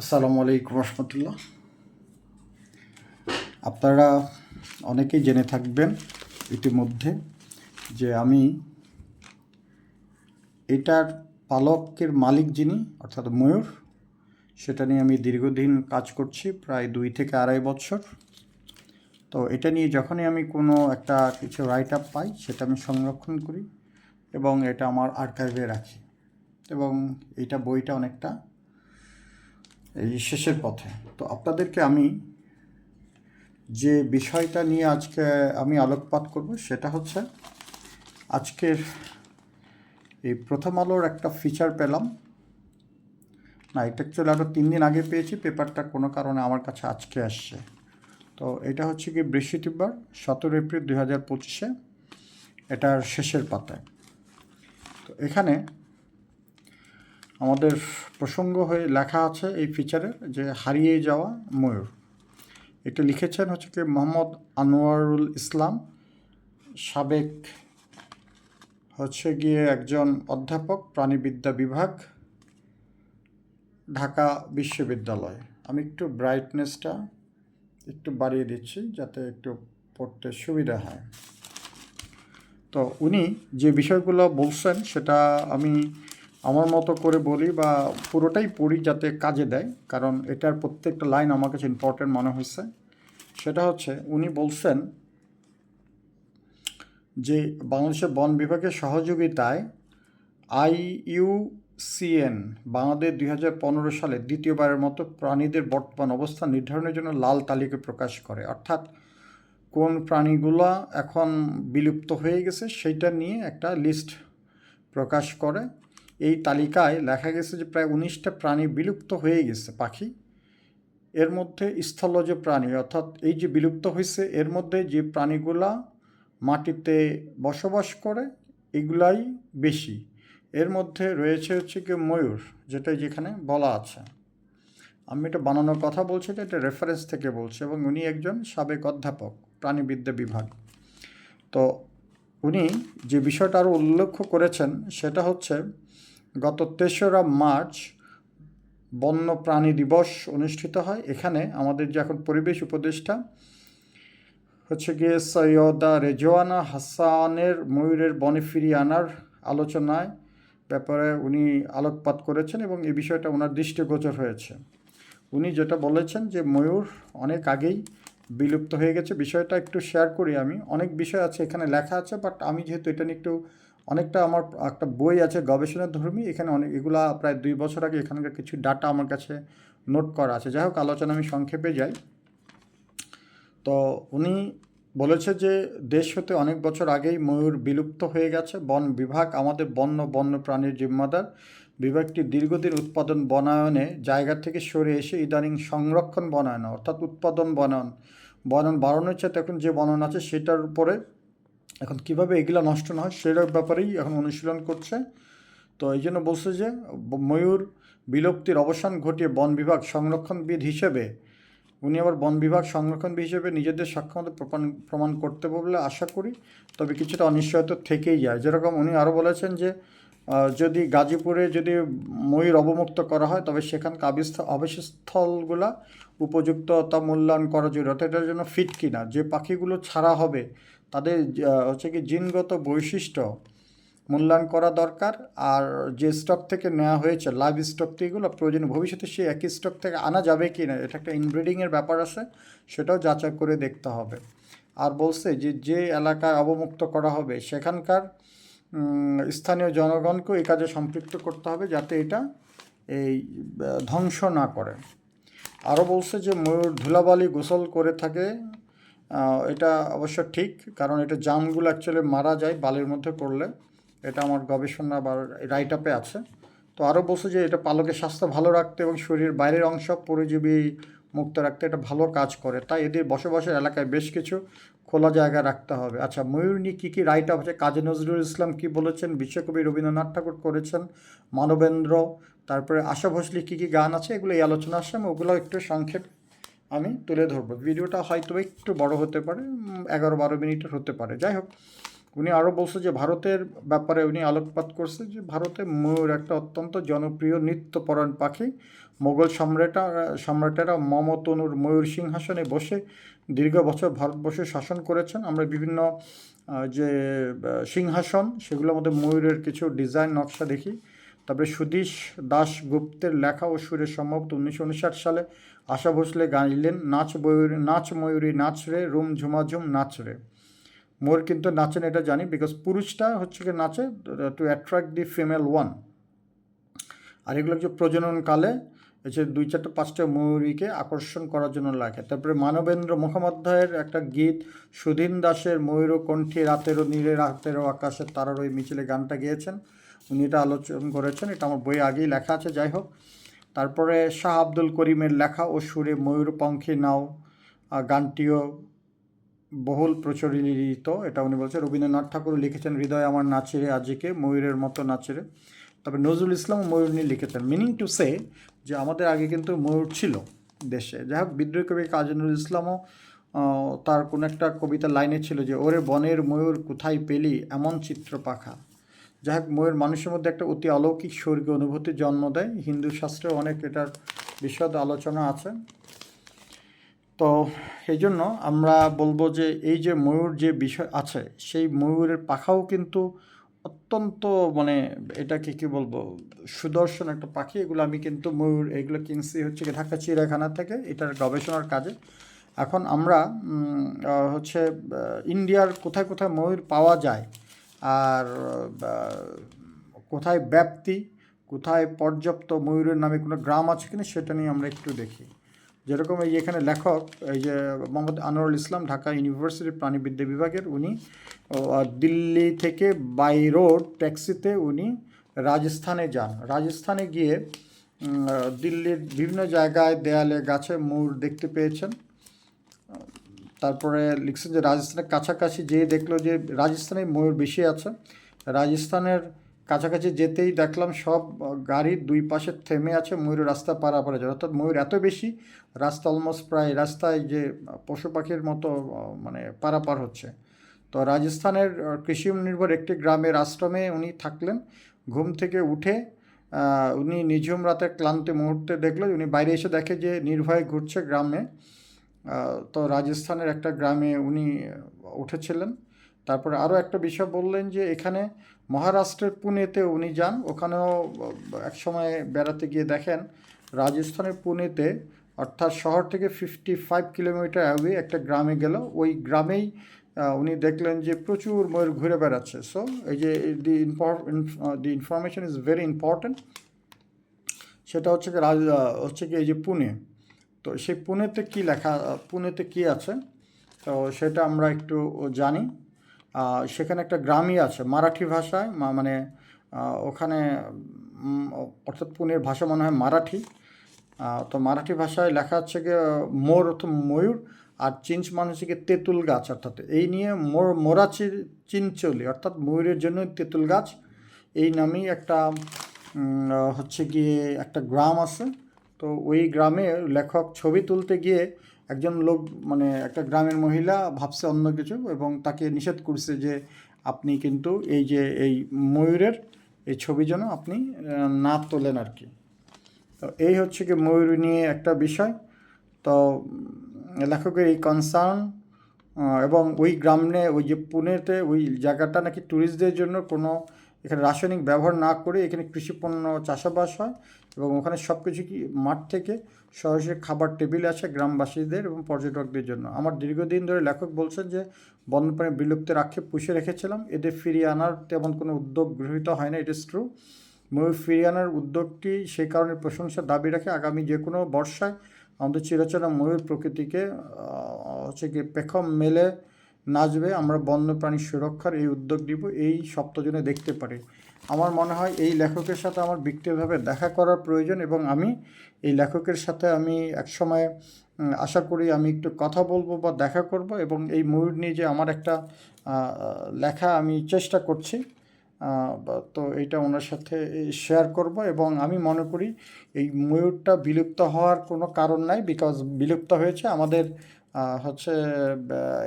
আসসালামু আলাইকুম রহমতুল্লাহ। আপনারা অনেকেই জেনে থাকবেন ইতিমধ্যে যে আমি এটার পালকের মালিক যিনি, অর্থাৎ ময়ূর, সেটা নিয়ে আমি দীর্ঘদিন কাজ করছি, প্রায় দুই থেকে আড়াই বছর। তো এটা নিয়ে যখনই আমি কোনো একটা কিছু রাইট আপ পাই, সেটা আমি সংরক্ষণ করি এবং এটা আমার আর্কাইভে রাখি। এবং এটা বইটা অনেকটা এই শেষের পথে। তো আপনাদেরকে আমি যে বিষয়টা নিয়ে আজকে আমি আলোকপাত করব সেটা হচ্ছে আজকের এই প্রথম আলোর একটা ফিচার পেলাম। না, এটা অ্যাকচুয়ালি আরও তিন দিন আগে পেয়েছি, পেপারটা কোনো কারণে আমার কাছে আজকে আসছে। তো এটা হচ্ছে কি বৃহস্পতিবার, সতেরো এপ্রিল দুই হাজার পঁচিশে, এটার শেষের পাতায়। তো এখানে আমাদের প্রসঙ্গ হয়ে লেখা আছে এই ফিচারে যে হারিয়ে যাওয়া ময়ূর। এটা লিখেছেন হচ্ছে কি মোহাম্মদ আনোয়ারুল ইসলাম, সাবেক হচ্ছে গিয়ে একজন অধ্যাপক, প্রাণীবিদ্যা বিভাগ, ঢাকা বিশ্ববিদ্যালয়। আমি একটু ব্রাইটনেসটা একটু বাড়িয়ে দিচ্ছি যাতে একটু পড়তে সুবিধা হয়। তো উনি যে বিষয়গুলো বলছেন সেটা আমি আমার মতো করে বলি বা পুরোটাই পড়ি যাতে কাজে দেয়, কারণ এটার প্রত্যেকটা লাইন আমার কাছে ইম্পর্টেন্ট মনে হয়েছে। সেটা হচ্ছে, উনি বলছেন যে বাংলাদেশের বন বিভাগের সহযোগিতায় আইইউসিএন বাংলাদেশ দুই হাজার পনেরো সালে দ্বিতীয়বারের মতো প্রাণীদের বর্তমান অবস্থান নির্ধারণের জন্য লাল তালিকা প্রকাশ করে। অর্থাৎ কোন প্রাণীগুলো এখন বিলুপ্ত হয়ে গেছে সেইটা নিয়ে একটা লিস্ট প্রকাশ করে। এই তালিকায় লেখা গেছে যে প্রায় উনিশটা প্রাণী বিলুপ্ত হয়ে গেছে, পাখি। এর মধ্যে স্থলজ প্রাণী, অর্থাৎ এই যে বিলুপ্ত হয়েছে, এর মধ্যে যে প্রাণীগুলা মাটিতে বসবাস করে, এগুলাই বেশি। এর মধ্যে রয়েছে হচ্ছে কি ময়ূর, যেটা যেখানে বলা আছে। আমি এটা বানানোর কথা বলছি, এটা রেফারেন্স থেকে বলছি এবং উনি একজন সাবেক অধ্যাপক, প্রাণীবিদ্যা বিভাগ। তো উনি যে বিষয়টা আরও উল্লেখ করেছেন, সেটা হচ্ছে গত তেসরা মার্চ বন্য প্রাণী দিবস অনুষ্ঠিত হয়। এখানে আমাদের যে এখন পরিবেশ উপদেষ্টা হচ্ছে গিয়ে সৈয়দা রেজওয়ানা হাসানের ময়ূরের বনে ফিরিয়ে আনার আলোচনায় ব্যাপারে উনি আলোকপাত করেছেন এবং এই বিষয়টা ওনার দৃষ্টিগোচর হয়েছে। উনি যেটা বলেছেন যে ময়ূর অনেক আগেই বিলুপ্ত হয়ে গেছে। বিষয়টা একটু শেয়ার করি আমি। অনেক বিষয় আছে এখানে লেখা আছে বাট আমি যেহেতু এটা নিয়ে একটু অনেকটা আমার একটা বই আছে গবেষণা ধর্মী, এখানে অনেক, এগুলা প্রায় দুই বছর আগে এখানকার কিছু ডাটা আমার কাছে নোট করা আছে। যাই হোক, আলোচনা আমি সংক্ষেপে যাই। তো উনি বলেছে যে, দেশ হতে অনেক বছর আগেই ময়ূর বিলুপ্ত হয়ে গেছে। বন বিভাগ আমাদের বন্য বন্য প্রাণীর জিম্মাদার। বিভাগটি দীর্ঘদিন উৎপাদন বনায়নে, জায়গা থেকে সরে এসে ইদানিং সংরক্ষণ বনায়ন, অর্থাৎ উৎপাদন বনায়ন। বনায়ন বাড়ানোর চাইতে এখন যে বনায়ন আছে, সেটার উপরে এখন কীভাবে এগুলো নষ্ট না হয়, সেটার ব্যাপারেই এখন অনুশীলন করছে। তো এই জন্য বলছে যে, ময়ূর বিলুপ্তির অবসান ঘটিয়ে বন বিভাগ সংরক্ষণবিদ হিসেবে, উনি আবার বন বিভাগ সংরক্ষণবিদ হিসেবে নিজেদের সক্ষমতা প্রমাণ করতে বলে আশা করি, তবে কিছুটা অনিশ্চয়তা থেকেই যায়। যেরকম উনি আরও বলেছেন যে যদি গাজীপুরে যদি ময়ূর অবমুক্ত করা হয়, তবে সেখানকার আবিস্থ আবাসস্থলগুলা উপযুক্ততা মূল্যায়ন করা জরুরি, অর্থাৎ এটার জন্য ফিট কিনা, যে পাখিগুলো ছাড়া হবে তাদের হচ্ছে কি জিনগত বৈশিষ্ট্য মূল্যায়ন করা দরকার। আর যে স্টক থেকে নেওয়া হয়েছে, লাইভ স্টক এগুলো প্রয়োজনীয় ভবিষ্যতে সেই একই স্টক থেকে আনা যাবে কি না, এটা একটা ইনব্রিডিংয়ের ব্যাপার আছে, সেটাও যাচাই করে দেখতে হবে। আর বলছে যে যে এলাকায় অবমুক্ত করা হবে, সেখানকার স্থানীয় জনগণকেও এই কাজে সম্পৃক্ত করতে হবে যাতে এটা এই ধ্বংস না করে। আরও বলছে যে, ময়ূর ধুলাবালি গোসল করে থাকে এটা অবশ্য ঠিক, কারণ এটা জামগুলো অ্যাকচুয়ালি মারা যায় বালির মধ্যে পড়লে। এটা আমার গবেষণা বা রাইট আপে আছে। তো আরও বলছে যে এটা পালকের স্বাস্থ্য ভালো রাখতে এবং শরীরের বাইরের অংশ পরিজীবী মুক্ত রাখতে এটা ভালো কাজ করে। তাই এদের বসবাসের এলাকায় বেশ কিছু খোলা জায়গা রাখতে হবে। আচ্ছা ময়ূর নিয়ে কী কী রাইট আছে? কাজী নজরুল ইসলাম কী বলেছেন? বিশ্বকবি রবীন্দ্রনাথ ঠাকুর করেছেন। মানবেন্দ্র, তারপরে আশা ভোসলি কী কী গান আছে? এগুলো এই আলোচনা আসছে আমি ওগুলো একটু সংক্ষেপ আমি তুলে ধরবো। ভিডিওটা হয়তো একটু বড় হতে পারে এগারো বারো মিনিটের হতে পারে। যাই হোক, উনি আরও বলছে যে ভারতের ব্যাপারে উনি আলোকপাত করছে যে ভারতে ময়ূর একটা অত্যন্ত জনপ্রিয় নিত্যপরায়ণ পাখি। মোগল সম্রাটা, সম্রাটেরা মমতনুর ময়ূর সিংহাসনে বসে দীর্ঘ বছর ভারতবর্ষে শাসন করেছেন। আমরা বিভিন্ন যে সিংহাসন, সেগুলোর মধ্যে ময়ূরের কিছু ডিজাইন নকশা দেখি। তারপরে সুধীশ দাশগুপ্তের লেখা ও সুরে সম্ভবত উনিশশো উনষাট সালে আশা ভোসলে গাইলেন নাচ ময়ূরী নাচ ময়ূরী, নাচ রে, রুম ঝুমাঝুম, নাচ রে। মোর কিন্তু নাচেন এটা জানি বিকজ পুরুষটা হচ্ছে কি নাচে to attract the female one আর এগুলো হচ্ছে প্রজননকালে যে দুই চারটে পাঁচটা ময়ূরীকে আকর্ষণ করার জন্য লাগে তারপরে মানবেন্দ্র মুখোপাধ্যায়ের একটা গীত, সুধীন দাসের ময়ূর কণ্ঠী রাতেরও নীলে রাতেরও আকাশের তারার ওই মিছিলে গানটা গেয়েছেন। উনি এটা আলোচনা করেছেন, এটা আমার বইয়ে আগেই লেখা আছে, যাই হোক। তারপরে শাহ আব্দুল করিমের লেখা ও সুরে ময়ূর পঙ্খী নাও গানটিও বহুল প্রচলিত, এটা উনি বলছেন। রবীন্দ্রনাথ ঠাকুর লিখেছেন, হৃদয় আমার নাচেরে আজিকে, ময়ূরের মতো নাচেরে। তবে নজরুল ইসলাম ময়ূর নিয়ে লিখেছেন। মিনিং টু সে যে আমাদের আগে কিন্তু ময়ূর ছিল দেশে। যাই হোক, বিদ্রোহী কবি কাজী নজরুল ইসলামও তার কোনো একটা কবিতা লাইনে ছিল যে, ওরে বনের ময়ূর কোথায় পেলি এমন চিত্র পাখা যাই হোক ময়ূর মানুষের মধ্যে একটা অতি অলৌকিক স্বর্গীয় অনুভূতি জন্ম দেয়। হিন্দু শাস্ত্রে অনেক এটার বিশদ আলোচনা আছে। তো এই জন্য আমরা বলব যে এই যে ময়ূর যে বিষয় আছে, সেই ময়ূরের পাখাও কিন্তু অত্যন্ত মানে এটাকে কি বলব, সুদর্শন একটা পাখি। এগুলো আমি কিন্তু ময়ূর, এগুলো কিনছি হচ্ছে কি ঢাকা চিড়িয়াখানা থেকে, এটার গবেষণার কাজে। এখন আমরা হচ্ছে ইন্ডিয়ার কোথায় কোথায় ময়ূর পাওয়া যায় আর কোথায় ব্যাপ্তি, কোথায় পর্যাপ্ত ময়ূরের নামে কোনো গ্রাম আছে কিনা সেটা নিয়ে আমরা একটু দেখি। যেরকম এই এখানে লেখক, এই যে মোহাম্মদ আনোয়ারুল ইসলাম ঢাকা ইউনিভার্সিটির প্রাণীবিদ্যা বিভাগের উনি দিল্লি থেকে বাই রোড ট্যাক্সিতে উনি রাজস্থানে যান। রাজস্থানে গিয়ে দিল্লির বিভিন্ন জায়গায় দেয়ালে গাছে ময়ূর দেখতে পেয়েছেন। তারপরে লিখছেন যে রাজস্থানের কাছাকাছি যেয়ে দেখল যে রাজস্থানে ময়ূর বেশি আছে। রাজস্থানের কাছাকাছি যেতেই দেখলাম সব গাড়ির দুই পাশে থেমে আছে ময়ূর রাস্তা পারাপারে যায় অর্থাৎ ময়ূর এত বেশি, রাস্তা অলমোস্ট প্রায় রাস্তায় যে পশু পাখির মতো মানে পারাপার হচ্ছে। তো রাজস্থানের কৃষি নির্ভর একটি গ্রামের আশ্রমে উনি থাকলেন। ঘুম থেকে উঠে উনি নিঝুম রাতে ক্লান্তি মুহূর্তে দেখল উনি বাইরে এসে দেখে যে নির্ভয়ে ঘুরছে গ্রামে। তো রাজস্থানের একটা গ্রামে উনি উঠেছিলেন। তারপরে আরও একটা বিষয় বললেন যে এখানে মহারাষ্ট্রের পুনেতে উনি যান, ওখানেও এক সময় বেড়াতে গিয়ে দেখেন, রাজস্থানের পুনেতে অর্থাৎ শহর থেকে ফিফটি ফাইভ কিলোমিটার অ্যাওয়ে একটা গ্রামে গেল। ওই গ্রামেই উনি দেখলেন যে প্রচুর ময়ূর ঘুরে বেড়াচ্ছে। সো এই যে the ইনফর the information is very important সেটা হচ্ছে কি রাজ হচ্ছে কি এই যে পুনে। তো সেই পুনেতে কি লেখা, পুনেতে কি আছে? তো সেটা আমরা একটু জানি। সেখানে একটা গ্রামই আছে, মারাঠি ভাষায় মানে ওখানে অর্থাৎ পুনের ভাষা মনে হয় মারাঠি। তো মারাঠি ভাষায় লেখা হচ্ছে গিয়ে, মোর অর্থ ময়ূর, আর চিঞ্চ মানে হচ্ছে গিয়ে তেঁতুল গাছ, অর্থাৎ এই নিয়ে মোর মোরা চি- চিনচলি, অর্থাৎ ময়ূরের জন্য তেঁতুল গাছ। এই নামেই একটা হচ্ছে গিয়ে একটা গ্রাম আছে। তো ওই গ্রামে লেখক ছবি তুলতে গিয়ে একজন লোক মানে একটা গ্রামের মহিলা ভাবছে অন্য কিছু এবং তাকে নিষেধ করছে যে আপনি কিন্তু এই যে, এই ময়ূরের এই ছবি যেন আপনি না তোলেন আর কি। তো এই হচ্ছে কি ময়ূর নিয়ে একটা বিষয়। তো লেখকের এই কনসার্ন এবং ওই গ্রামে, ওই যে পুনেতে, ওই জায়গাটা নাকি ট্যুরিস্টদের জন্য কোনো এখানে রাসায়নিক ব্যবহার না করে এখানে কৃষিপণ্য চাষাবাস হয়। এবং ওখানে সব কিছু কি মাঠ থেকে সহজে খাবার টেবিল আছে গ্রামবাসীদের এবং পর্যটকদের জন্য। আমার দীর্ঘদিন ধরে লেখক বলছেন যে, বন্যপ্রাণী বিলুপ্তের আক্ষেপ পুষে রেখেছিলাম। এদের ফিরিয়ে আনার তেমন কোনো উদ্যোগ গৃহীত হয় না ইট ইস ট্রু ময়ূর ফিরিয়ে আনার উদ্যোগটি সেই কারণে প্রশংসার দাবি রাখে। আগামী যে কোনো বর্ষায় আমাদের চিরচেনা ময়ূর প্রকৃতিকে হচ্ছে কি পেখম মেলে নাচবে আমরা বন্যপ্রাণী সুরক্ষার এই উদ্যোগ নিব, এই সপ্তাহজনে দেখতে পারি। আমার মনে হয় এই লেখকের সাথে আমার ব্যক্তিগতভাবে দেখা করার প্রয়োজন এবং আমি এই লেখকের সাথে আমি একসময় আশা করি আমি একটু কথা বলব বা দেখা করব এবং এই ময়ূর নিয়ে যে আমার একটা লেখা আমি চেষ্টা করছি তো এইটা ওনার সাথে শেয়ার করব এবং আমি মনে করি এই ময়ূরটা বিলুপ্ত হওয়ার কোনো কারণ নাই, বিকজ বিলুপ্ত হয়েছে আমাদের হচ্ছে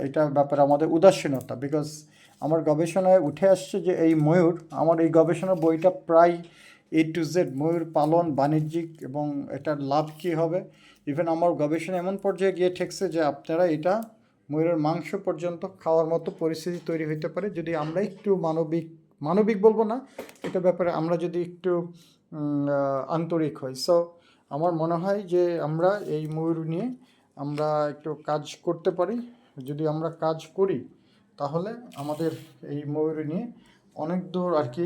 এটা ব্যাপারে আমাদের উদাসীনতা বিকজ আমার গবেষণায় উঠে আসছে যে এই ময়ূর, আমার এই গবেষণা বইটা প্রায় এ টু জেড ময়ূর পালন, বাণিজ্যিক এবং এটার লাভ কী হবে? ইভেন আমার গবেষণা এমন পর্যায়ে গিয়ে ঠেকছে যে আপনারা এটা ময়ূরের মাংস পর্যন্ত খাওয়ার মতো পরিস্থিতি তৈরি হতে পারে। যদি আমরা একটু মানবিক মানবিক বলব না, এটা ব্যাপারে আমরা যদি একটু আন্তরিক হই। সো আমার মনে হয় যে আমরা এই ময়ূর নিয়ে আমরা একটু কাজ করতে পারি। যদি আমরা কাজ করি, তাহলে আমাদের এই ময়ূর নিয়ে অনেক দূর আর কি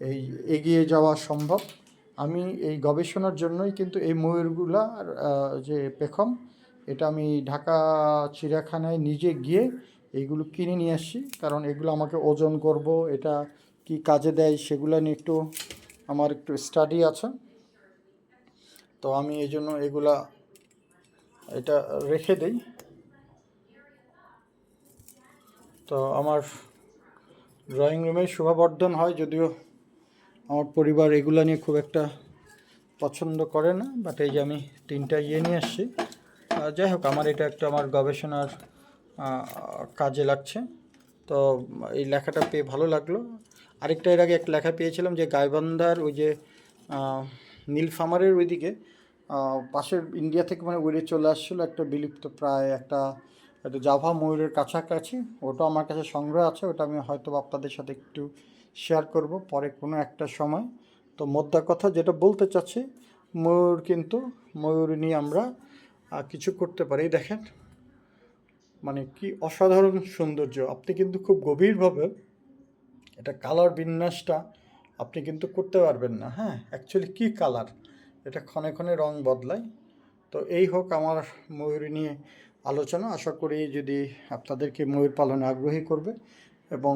এই এগিয়ে যাওয়া সম্ভব। আমি এই গবেষণার জন্যই কিন্তু এই ময়ূরগুলার যে পেখম, এটা আমি ঢাকা চিড়িয়াখানায় নিজে গিয়ে এইগুলো কিনে নিয়ে আসছি কারণ এগুলো আমাকে ওজন করব, এটা কি কাজে দেয় সেগুলো নিয়ে একটু, আমার একটু স্টাডি আছে। তো আমি এই জন্য এগুলা এটা রেখে দেই। তো আমার ড্রয়িং রুমে শোভাবর্ধন হয়, যদিও আমার পরিবার এগুলো নিয়ে খুব একটা পছন্দ করে না বাট এই যে আমি তিনটা ইয়ে নিয়ে আসছি। যাই হোক, আমার এটা একটা আমার গবেষণার কাজে লাগছে। তো এই লেখাটা পেয়ে ভালো লাগল। আরেকটা এর আগে একটা লেখা পেয়েছিলাম যে গাইবান্ধার ওই যে নীলফামারের ওইদিকে পাশের ইন্ডিয়া থেকে মানে উড়ে চলে আসছিল একটা বিলুপ্ত প্রায় একটা একটা জাভা ময়ূরের কাছাকাছি। ওটা আমার কাছে সংগ্রহ আছে, ওটা আমি হয়তো আপনাদের সাথে একটু শেয়ার করব পরে কোনো একটা সময়। তো মোদ্দা কথা যেটা বলতে চাচ্ছি, ময়ূর কিন্তু ময়ূর নিয়ে আমরা কিছু করতে পারি। দেখেন মানে কি অসাধারণ সৌন্দর্য। আপনি কিন্তু খুব গভীরভাবে এটা কালার বিন্যাসটা আপনি কিন্তু করতে পারবেন না হ্যাঁ? অ্যাকচুয়ালি কী কালার এটা ক্ষণে ক্ষণে রং বদলায়। তো এই হোক আমার ময়ূর নিয়ে আলোচনা। আশা করি যদি আপনাদেরকে ময়ূর পালনে আগ্রহী করবে এবং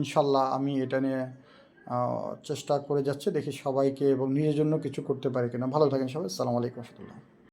ইনশাল্লাহ আমি এটা নিয়ে চেষ্টা করে যাচ্ছি। দেখি সবাইকে এবং নিজের জন্য কিছু করতে পারি কিনা। ভালো থাকেন সবাই। সালামালাইকুম রহমতুল্লাহ।